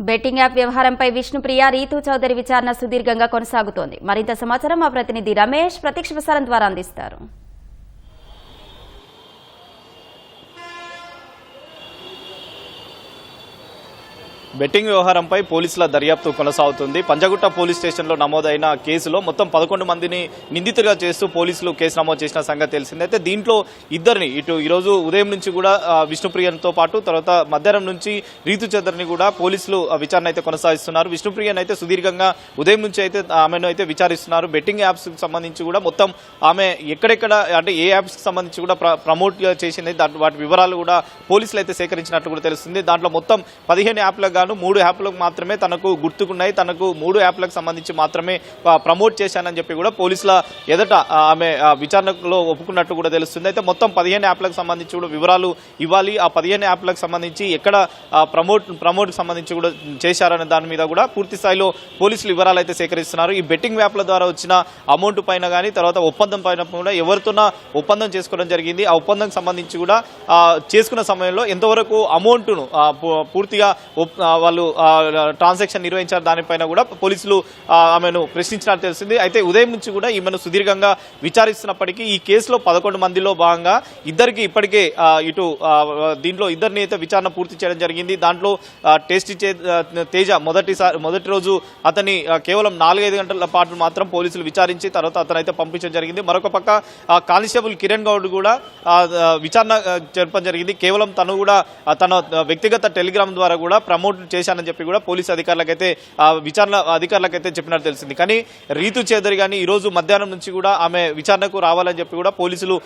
Betting app వ్యవహారంపై విష్ణుప్రియ రీతు చౌదరి విచారణ సుదీర్ఘంగా కొనసాగుతోంది. మరింత సమాచారం మా ప్రతినిధి రమేష్ ప్రత్యక్ష ప్రసారం ద్వారా అందిస్తారు. బెట్టింగ్ వ్యవహారంపై పోలీసుల దర్యాప్తు కొనసాగుతుంది. పంజగుట్ట పోలీస్ స్టేషన్లో నమోదైన కేసులో మొత్తం పదకొండు మందిని నిందితులుగా చేస్తూ పోలీసులు కేసు నమోదు చేసిన సంగతి తెలిసింది. అయితే దీంట్లో ఇద్దరిని ఇటు ఈరోజు ఉదయం నుంచి కూడా విష్ణుప్రియన్తో పాటు తర్వాత మధ్యాహ్నం నుంచి రీతు చంద్రని కూడా పోలీసులు ఆ, విచారణ అయితే కొనసాగిస్తున్నారు. విష్ణుప్రియన్ అయితే సుదీర్ఘంగా ఉదయం నుంచి అయితే ఆమెను అయితే విచారిస్తున్నారు. బెట్టింగ్ యాప్స్కి సంబంధించి కూడా మొత్తం ఆమె ఎక్కడెక్కడ అంటే ఏ యాప్స్కి సంబంధించి కూడా ప్ర- ప్రమోట్ చేసింది వాటి వివరాలు కూడా పోలీసులు అయితే సేకరించినట్టు కూడా తెలుస్తుంది. దాంట్లో మొత్తం పదిహేను యాప్లకు గాను మూడు యాప్లకు మాత్రమే తనకు గుర్తుకున్నాయి. తనకు మూడు యాప్లకు సంబంధించి మాత్రమే ప్రమోట్ చేశానని చెప్పి కూడా పోలీసుల ఎదుట ఆమె ఆ, విచారణలో ఒప్పుకున్నట్టు కూడా తెలుస్తుంది. అయితే మొత్తం పదిహేను యాప్లకు సంబంధించి కూడా వివరాలు ఇవ్వాలి. ఆ పదిహేను యాప్లకు సంబంధించి ఎక్కడ ప్రమోట్ ప్రమోట్ సంబంధించి కూడా చేశారనే దాని మీద కూడా పూర్తి స్థాయిలో పోలీసులు వివరాలు అయితే సేకరిస్తున్నారు. ఈ బెట్టింగ్ యాప్ల ద్వారా వచ్చిన అమౌంట్ పైన కానీ తర్వాత ఒప్పందం పైన కూడా ఎవరితోన ఒప్పందం చేసుకోవడం జరిగింది. ఆ ఒప్పందం సంబంధించి కూడా చేసుకున్న సమయంలో ఎంతవరకు అమౌంట్ను పూర్తిగా ఒప్- వాళ్ళు ట్రాన్సాక్షన్ నిర్వహించారు. దానిపైన కూడా పోలీసులు ఆమెను ప్రశ్నించినట్టు తెలిసింది. అయితే ఉదయం నుంచి కూడా ఈమెను సుదీర్ఘంగా విచారిస్తున్నప్పటికీ ఈ కేసులో పదకొండు మందిలో భాగంగా ఇద్దరికి ఇప్పటికే ఇటు దీంట్లో ఇద్దరిని అయితే విచారణ పూర్తి చేయడం జరిగింది. దాంట్లో టేస్ట్ ఇచ్చే తేజ మొదటిసారి మొదటి రోజు అతని కేవలం నాలుగైదు గంటల పాటు మాత్రం పోలీసులు విచారించి తర్వాత అతను అయితే పంపించడం జరిగింది. మరొక పక్క కానిస్టేబుల్ కిరణ్ గౌడ్ కూడా విచారణ జరపడం జరిగింది. కేవలం తను కూడా తన వ్యక్తిగత టెలిగ్రామ్ ద్వారా కూడా ప్రమోట్ చేశానని చెప్పి కూడా పోలీసు అధికారులకైతే విచారణ అధికారులకైతే చెప్పినట్టు తెలిసింది. కానీ రీతు చేదరి కానీ ఈ రోజు మధ్యాహ్నం నుంచి కూడా ఆమె విచారణకు రావాలని చెప్పి కూడా పోలీసులు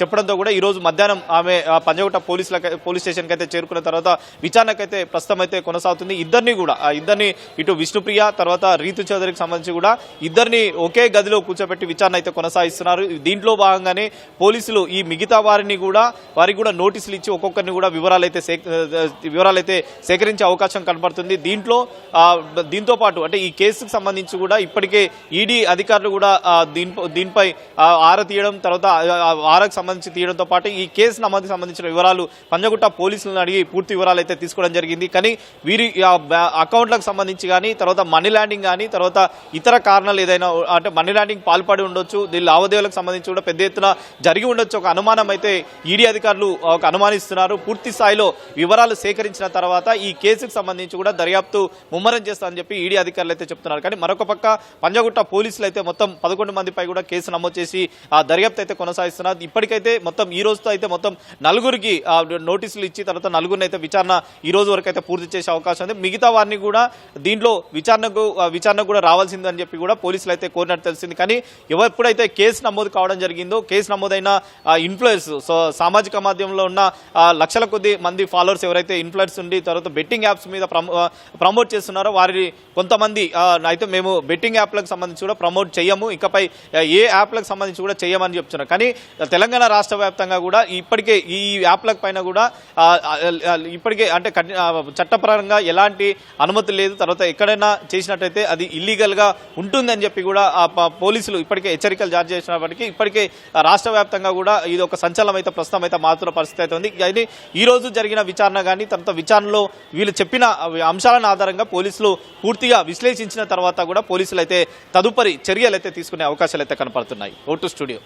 చెప్పడంతో కూడా ఈ రోజు మధ్యాహ్నం ఆమె పంజగుట్ట పోలీసుల పోలీస్ స్టేషన్కి అయితే చేరుకున్న తర్వాత విచారణకైతే ప్రస్తుతం అయితే కొనసాగుతుంది. ఇద్దరిని కూడా ఇద్దరిని ఇటు విష్ణుప్రియ తర్వాత రీతు చౌదరికి సంబంధించి కూడా ఇద్దరిని ఒకే గదిలో కూర్చోబెట్టి విచారణ అయితే కొనసాగిస్తున్నారు. దీంట్లో భాగంగానే పోలీసులు ఈ మిగతా వారిని కూడా వారికి కూడా నోటీసులు ఇచ్చి ఒక్కొక్కరిని కూడా వివరాలైతే వివరాలైతే సేకరించే అవకాశం కనపడుతుంది దీంట్లో దీంతో పాటు అంటే ఈ కేసుకు సంబంధించి కూడా ఇప్పటికే ఈడీ అధికారులు కూడా దీనిపై దీని దీనిపై ఆర ఆరా తీయడం తర్వాత ఆరకు ఆరాకు సంబంధించి తీయడంతో పాటు ఈ కేసు నమోదుకు సంబంధించిన వివరాలు పంజగుట్ట పోలీసులను అడిగి పూర్తి వివరాలు అయితే తీసుకోవడం జరిగింది. కానీ వీరి అకౌంట్లకు సంబంధించి కానీ తర్వాత మనీ ల్యాండింగ్ కానీ తర్వాత ఇతర కారణాలు ఏదైనా అంటే మనీ ల్యాండింగ్ పాల్పడి ఉండొచ్చు. దీని లావాదేవీలకు సంబంధించి కూడా పెద్ద ఎత్తున జరిగి ఉండొచ్చు. ఒక అనుమానం అయితే ఈడీ అధికారులు ఒక అనుమానిస్తున్నారు. పూర్తి స్థాయిలో వివరాలు సేకరించిన తర్వాత ఈ కేసుకు సంబంధించి కూడా దర్యాప్తు ముమ్మరం చేస్తామని చెప్పి ఈడీ అధికారులు అయితే చెప్తున్నారు. కానీ మరొక పక్క పంజగుట్ట పోలీసులు అయితే మొత్తం పదకొండు మందిపై కూడా కేసు నమోదు చేసి ఆ దర్యాప్తు అయితే కొనసాగిస్తున్నారు. ఇప్పటికైతే మొత్తం ఈ రోజుతో అయితే మొత్తం నలుగురికి నోటీసులు ఇచ్చి తర్వాత నలుగురిని అయితే విచారణ ఈ రోజు వరకు అయితే పూర్తి చేసే అవకాశం ఉంది. మిగతా వారిని కూడా దీంట్లో విచారణకు ఆ, విచారణకు కూడా రావాల్సిందని చెప్పి కూడా పోలీసులు అయితే కోరినట్టు తెలిసింది. కానీ ఎవ- ఎప్పుడైతే కేసు నమోదు కావడం జరిగిందో కేసు నమోదైన ఇన్ఫ్లుయెన్స్ సో సామాజిక మాధ్యమంలో ఉన్న లక్షల కొద్ది మంది ఫాలోవర్స్ ఎవరైతే ఇన్ఫ్లుయెన్స్ ఉండి తర్వాత బెట్టింగ్ యాప్స్ మీద మీద ప్రమోట్ చేస్తున్నారో వారి కొంతమంది అయితే మేము బెట్టింగ్ యాప్లకు సంబంధించి కూడా ప్రమోట్ చేయము ఇకపై ఏ యాప్లకు సంబంధించి కూడా చేయమని చెప్తున్నారు. కానీ తెలంగాణ రాష్ట్ర వ్యాప్తంగా కూడా ఇప్పటికే ఈ యాప్లకు పైన కూడా ఇప్పటికే అంటే చట్టపరంగా ఎలాంటి అనుమతి లేదు. తర్వాత ఎక్కడైనా చేసినట్టయితే అది ఇల్లీగల్గా ఉంటుందని చెప్పి కూడా పోలీసులు ఇప్పటికే హెచ్చరికలు జారీ చేసినప్పటికీ ఇప్పటికే రాష్ట్ర వ్యాప్తంగా కూడా ఇది ఒక సంచలనం అయితే ప్రస్తుతం అయితే మారుతున్న పరిస్థితి అయితే ఉంది. అయితే ఈ రోజు జరిగిన విచారణ కానీ తర్వాత విచారణలో వీళ్ళు చెప్పిన అంశాలను ఆధారంగా పోలీసులు పూర్తిగా విశ్లేషించిన తర్వాత కూడా పోలీసులు అయితే తదుపరి చర్యలు అయితే తీసుకునే అవకాశాలు అయితే కనపడుతున్నాయి ఓటు స్టూడియో.